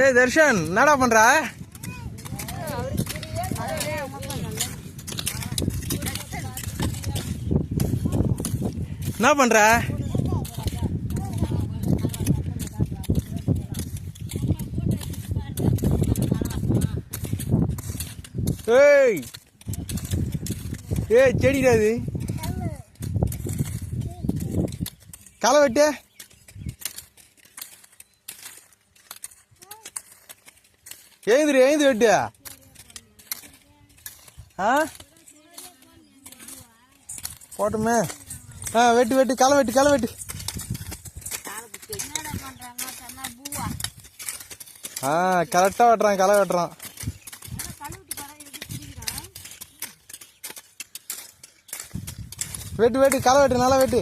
ஏய் தர்ஷன் என்னடா பண்ற? என்ன பண்ற? ஏய் ஏய் செடிடா இது. களை வெட்டு. எழுந்துரு எழுந்து வெட்டு ஆ? போட்டுமே. ஆ வெட்டு வெட்டு களை வெட்டு களை வெட்டு. ஆ கரெக்டாக வெட்டுறான் களை வெட்டுறான். வெட்டு வெட்டு களை வெட்டு நல்லா வெட்டு.